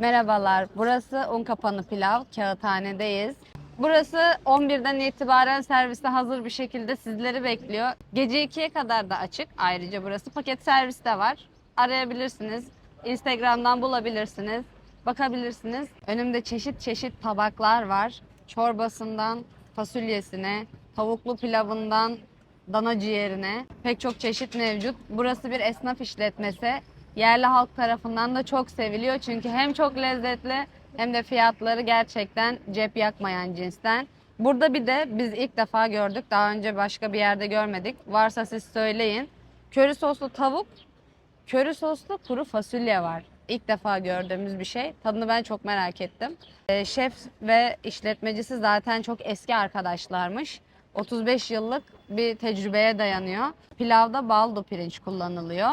Merhabalar, burası un kapanı pilav, kağıthanedeyiz. Burası 11'den itibaren serviste hazır bir şekilde sizleri bekliyor. Gece 2'ye kadar da açık. Ayrıca burası paket servis de var. Arayabilirsiniz. Instagram'dan bulabilirsiniz. Bakabilirsiniz. Önümde çeşit çeşit tabaklar var. Çorbasından fasulyesine, tavuklu pilavından dana ciğerine pek çok çeşit mevcut. Burası bir esnaf işletmesi. Yerli halk tarafından da çok seviliyor çünkü hem çok lezzetli hem de fiyatları gerçekten cep yakmayan cinsten. Burada bir de biz ilk defa gördük. Daha önce başka bir yerde görmedik. Varsa siz söyleyin. Köri soslu tavuk, köri soslu kuru fasulye var. İlk defa gördüğümüz bir şey. Tadını ben çok merak ettim. Ee, şef ve işletmecisi zaten çok eski arkadaşlarmış. 35 yıllık bir tecrübeye dayanıyor. Pilavda baldo pirinç kullanılıyor.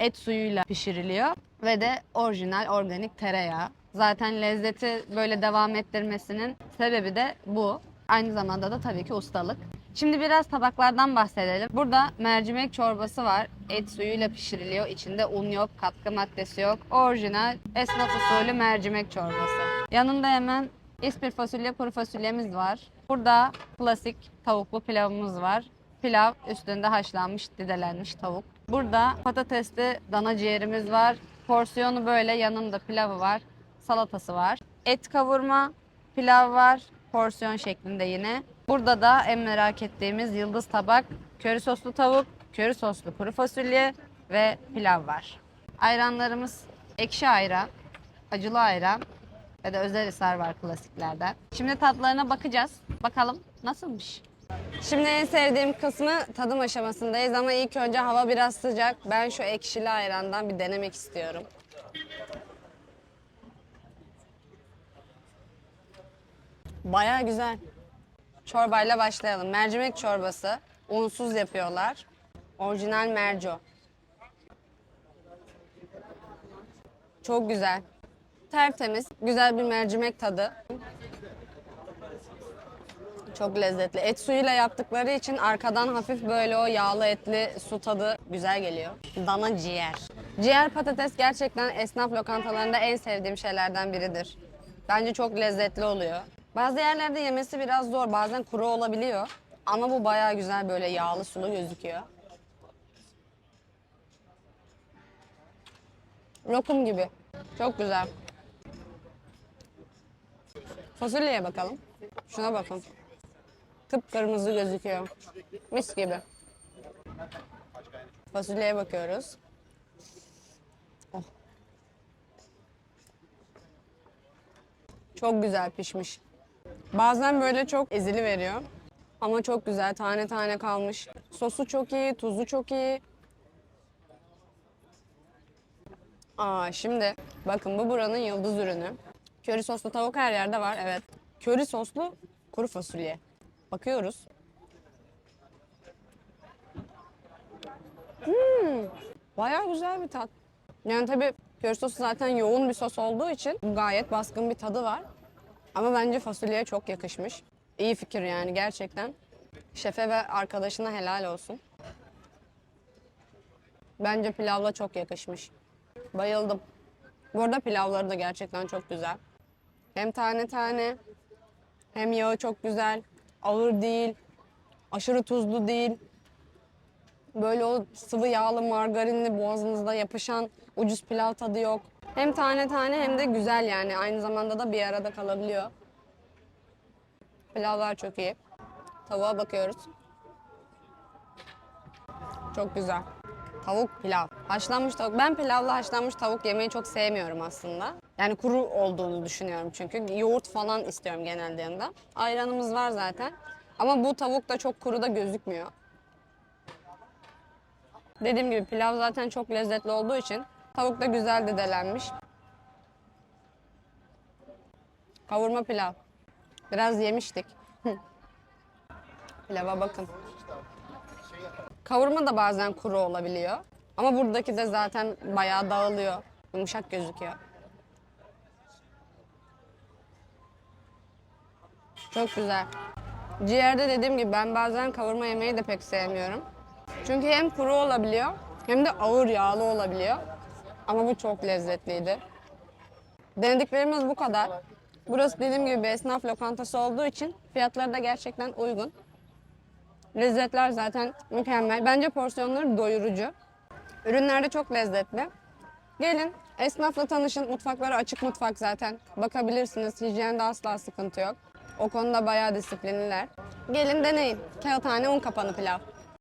Et suyuyla pişiriliyor ve de orijinal organik tereyağı. Zaten lezzeti böyle devam ettirmesinin sebebi de bu. Aynı zamanda da tabii ki ustalık. Şimdi biraz tabaklardan bahsedelim. Burada mercimek çorbası var. Et suyuyla pişiriliyor. İçinde un yok, katkı maddesi yok. Orijinal esnaf usulü mercimek çorbası. Yanında hemen İspir fasulye, kuru fasulyemiz var. Burada klasik tavuklu pilavımız var. Pilav üstünde haşlanmış, didelenmiş tavuk. Burada patatesli dana ciğerimiz var. Porsiyonu böyle yanında pilavı var. Salatası var. Et kavurma, pilav var. Porsiyon şeklinde yine. Burada da en merak ettiğimiz yıldız tabak, köri soslu tavuk, köri soslu kuru fasulye ve pilav var. Ayranlarımız ekşi ayran, acılı ayran ve de özel hisar var klasiklerden. Şimdi tatlarına bakacağız. Bakalım nasılmış? Şimdi en sevdiğim kısmı tadım aşamasındayız ama ilk önce hava biraz sıcak. Ben şu ekşili ayrandan bir denemek istiyorum. Baya güzel. Çorbayla başlayalım. Mercimek çorbası. Unsuz yapıyorlar. Orijinal merco. Çok güzel. Tertemiz, güzel bir mercimek tadı. Çok lezzetli. Et suyuyla yaptıkları için arkadan hafif böyle o yağlı etli su tadı güzel geliyor. Dana ciğer. Ciğer patates gerçekten esnaf lokantalarında en sevdiğim şeylerden biridir. Bence çok lezzetli oluyor. Bazı yerlerde yemesi biraz zor. Bazen kuru olabiliyor. Ama bu bayağı güzel böyle yağlı sulu gözüküyor. Lokum gibi. Çok güzel. Fasulyeye bakalım. Şuna bakın. Kıpkırmızı gözüküyor. Mis gibi. Fasulyeye bakıyoruz. Oh. Çok güzel pişmiş. Bazen böyle çok ezili veriyor. Ama çok güzel tane tane kalmış. Sosu çok iyi, tuzu çok iyi. Aa şimdi bakın bu buranın yıldız ürünü. Köri soslu tavuk her yerde var evet. Köri soslu kuru fasulye. Bakıyoruz. Hmm, bayağı güzel bir tat. Yani tabii köri sosu zaten yoğun bir sos olduğu için gayet baskın bir tadı var. Ama bence fasulyeye çok yakışmış. İyi fikir yani gerçekten. Şefe ve arkadaşına helal olsun. Bence pilavla çok yakışmış. Bayıldım. Bu arada pilavları da gerçekten çok güzel. Hem tane tane hem yağı çok güzel. Ağır değil. Aşırı tuzlu değil. Böyle o sıvı yağlı margarinli boğazınızda yapışan ucuz pilav tadı yok. Hem tane tane hem de güzel yani. Aynı zamanda da bir arada kalabiliyor. Pilavlar çok iyi. Tavuğa bakıyoruz. Çok güzel. Tavuk pilav. Haşlanmış tavuk. Ben pilavla haşlanmış tavuk yemeyi çok sevmiyorum aslında. Yani kuru olduğunu düşünüyorum çünkü. Yoğurt falan istiyorum genelde yanında. Ayranımız var zaten. Ama bu tavuk da çok kuru da gözükmüyor. Dediğim gibi pilav zaten çok lezzetli olduğu için tavuk da güzel dedelenmiş. Kavurma pilav. Biraz yemiştik. Pilava bakın. Kavurma da bazen kuru olabiliyor. Ama buradaki de zaten bayağı dağılıyor. Yumuşak gözüküyor. Çok güzel. Ciğerde dediğim gibi ben bazen kavurma yemeyi de pek sevmiyorum. Çünkü hem kuru olabiliyor hem de ağır yağlı olabiliyor. Ama bu çok lezzetliydi. Denediklerimiz bu kadar. Burası dediğim gibi bir esnaf lokantası olduğu için fiyatları da gerçekten uygun. Lezzetler zaten mükemmel. Bence porsiyonları doyurucu. Ürünler de çok lezzetli. Gelin esnafla tanışın. Mutfakları açık mutfak zaten. Bakabilirsiniz. Hijyende asla sıkıntı yok. O konuda bayağı disiplinliler. Gelin deneyin. Kağıthane un kapanı pilav.